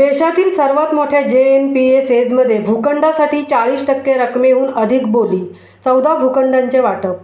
देशातील सर्वात मोठ्या जे एन पी ए सेजमध्ये भूखंडासाठी चाळीस टक्के रकमेहून अधिक बोली चौदा भूखंडांचे वाटप.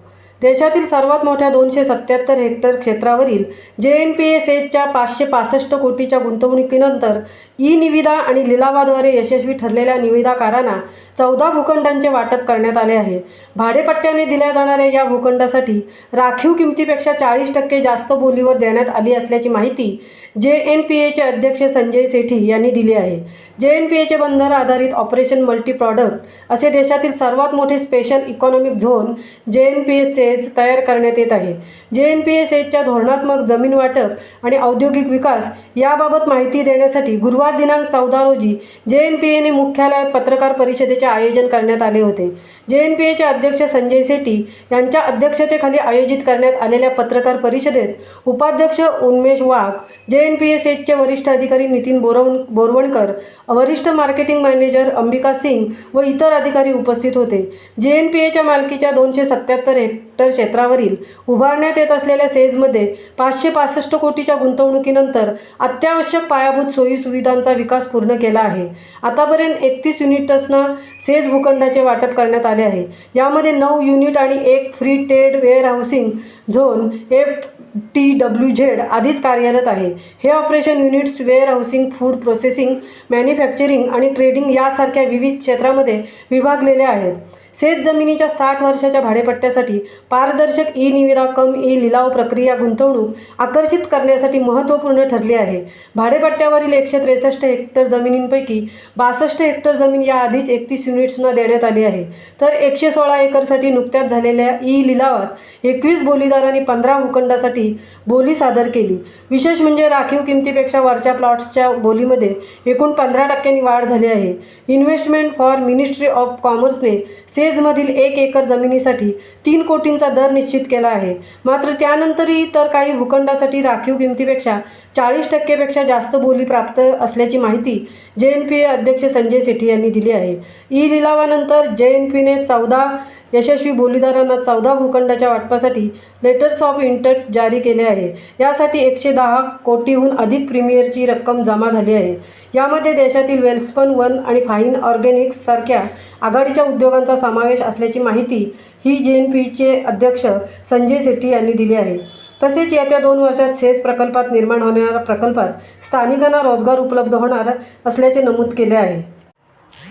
देशातील सर्वात मोठ्या दोनशे सत्याहत्तर हेक्टर क्षेत्रावरील जे एन पी एस एचच्या पाचशे पासष्ट कोटीच्या गुंतवणुकीनंतर ई निविदा आणि लिलावाद्वारे यशस्वी ठरलेल्या निविदाकारांना चौदा भूखंडांचे वाटप करण्यात आले आहे. भाडेपट्ट्याने दिल्या जाणाऱ्या या भूखंडासाठी राखीव किमतीपेक्षा चाळीस टक्के जास्त बोलीवर देण्यात आली असल्याची माहिती जे एन पी एचे अध्यक्ष संजय सेठी यांनी दिली आहे. जे एन पी एचे बंदर आधारित ऑपरेशन मल्टी प्रॉडक्ट असे देशातील सर्वात मोठे special economic zone J N P S तयार करण्यात येत आहे. जे एन पी एस एचच्या धोरणात्मक जमीन वाटप आणि औद्योगिक विकास याबाबत माहिती देण्यासाठी गुरुवार दिनांक चौदा रोजी जे एन पी एने मुख्यालयात पत्रकार परिषदेचे आयोजन करण्यात आले होते. जे एन पी एचे अध्यक्ष संजय सेठी यांच्या अध्यक्षतेखाली आयोजित करण्यात आलेल्या पत्रकार परिषदेत उपाध्यक्ष उन्मेश वाघ जे एन पी एस एचचे वरिष्ठ अधिकारी नितीन बोरवण बोरवणकर वरिष्ठ मार्केटिंग मॅनेजर अंबिका सिंग व इतर अधिकारी उपस्थित होते. जे एन पी एच्या मालकीच्या दोनशे सत्याहत्तर हेक्टर क्षेत्रावरील उभारण्यात येत असलेल्या सेजमध्ये पाचशे पासष्ट कोटीच्या गुंतवणुकीनंतर अत्यावश्यक पायाभूत सोयी सुविधांचा विकास पूर्ण केला आहे. आतापर्यंत एकतीस युनिट्सना सेज भूखंडाचे वाटप करण्यात आले आहे. यामध्ये नऊ युनिट आणि एक free Ted warehousing zone F T W Z आधीच कार्यरत आहे. हे operation units warehousing food processing manufacturing आणि ट्रेडिंग यासारख्या विविध क्षेत्रामध्ये विभागलेले आहेत. शेत जमिनीच्या साठ वर्षाच्या भाडेपट्ट्यासाठी पारदर्शक ई निविदा कम ई लिलाव प्रक्रिया गुंतवणूक आकर्षित करण्यासाठी महत्त्वपूर्ण ठरली आहे. भाडेपट्ट्यावरील एकशे त्रेसष्ट हेक्टर जमिनींपैकी बासष्ट हेक्टर जमीन या आधीच एकतीस युनिट्सना देण्यात आली आहे. तर एकशे सोळा एकरसाठी नुकत्याच झालेल्या ई लिलावात एकवीस बोलीदार आणि पंधरा भूखंडासाठी बोली सादर केली. विशेष म्हणजे राखीव किमतीपेक्षा वरच्या प्लॉट्सच्या बोलीमध्ये एकूण पंधरा टक्क्यांनी वाढ झाली आहे. इन्व्हेस्टमेंट फॉर मिनिस्ट्री ऑफ कॉमर्सने सेजमधील एक एकर जमिनीसाठी तीन कोटींचा दर निश्चित केला आहे. मात्र त्यानंतरही तर काही भूखंडासाठी राखीव किमतीपेक्षा चाळीस टक्केपेक्षा जास्त बोली प्राप्त असल्याची माहिती जे एन पी ए अध्यक्ष संजय सेठी यांनी दिली आहे. ई लिलावानंतर जे एन पीने चौदा यशस्वी बोलीदारांना चौदा भूखंडाच्या वाटपासाठी लेटर्स ऑफ इंटरेस्ट जारी केले आहे. यासाठी एकशे दहा कोटीहून अधिक प्रीमियरची रक्कम जमा झाली आहे. यामध्ये देशातील वेल्स्पन वन आणि फाईन ऑर्गॅनिक्स सारख्या आघाडीच्या उद्योगांचा समावेश असल्याची माहिती ही जे एन पीचे अध्यक्ष संजय शेट्टी यांनी दिली आहे. तसेच येत्या दोन वर्षात सेज प्रकल्पात निर्माण होणाऱ्या प्रकल्पात स्थानिकांना रोजगार उपलब्ध होणार असल्याचे नमूद केले आहे.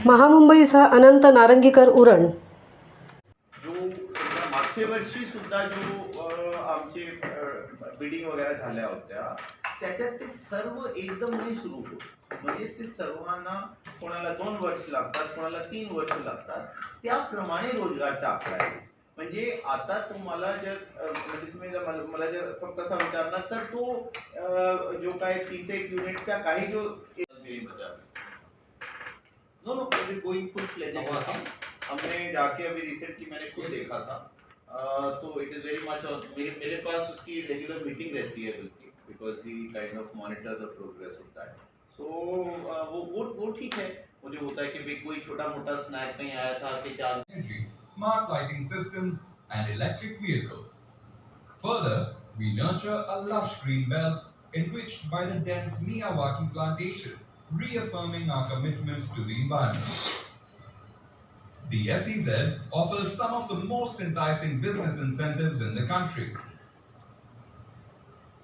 महामुंबईसह अनंत नारंगीकर उरण जो समजा मागच्या वर्षी सुद्धा जो आमचे बिडिंग वगैरे झाल्या होत्या त्याच्यात ते सर्व एकदम नाही सुरू होत. म्हणजे ते सर्वांना कोणाला दोन वर्ष लागतात कोणाला तीन वर्ष लागतात त्याप्रमाणे रोजगारचा आकडा आहे. म्हणजे आता तुम्हाला जर म्हणजे तुम्ही जर मला जर फक्त असा विचारणार तर तो जो काय तीस एक युनिटचा काही जो no no going full fledge हमने जाके अभी रिसेंटली मैंने खुद देखा था। तो इट इज़ वेरी मच मेरे मेरे पास उसकी रेगुलर मीटिंग रहती है बल्कि because he kind of monitor the progress of that so वो वो वो ठीक है मुझे होता है कि भाई कोई छोटा मोटा स्नैक कहीं आया था कि चार energy, smart lighting systems, and electric vehicles. Further, we nurture a lush green belt enriched by the dense Miyawaki plantation, reaffirming our commitment to the environment. The SEZ offers some of the most enticing business incentives in the country.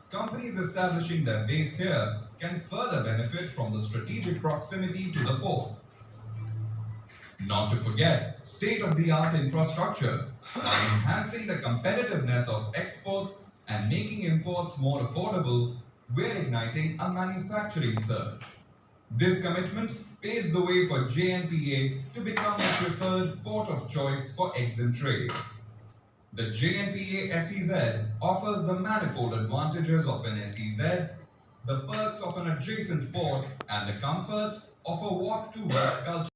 Companies establishing their base here can further benefit from the strategic proximity to the port. Not to forget state of the art infrastructure, enhancing the competitiveness of exports and making imports more affordable, we're igniting a manufacturing surge. This commitment paves the way for JNPA to become the preferred port of choice for exim trade. The JNPA SEZ offers the manifold advantages of an SEZ, the perks of an adjacent port, and the comforts of a walk to work culture.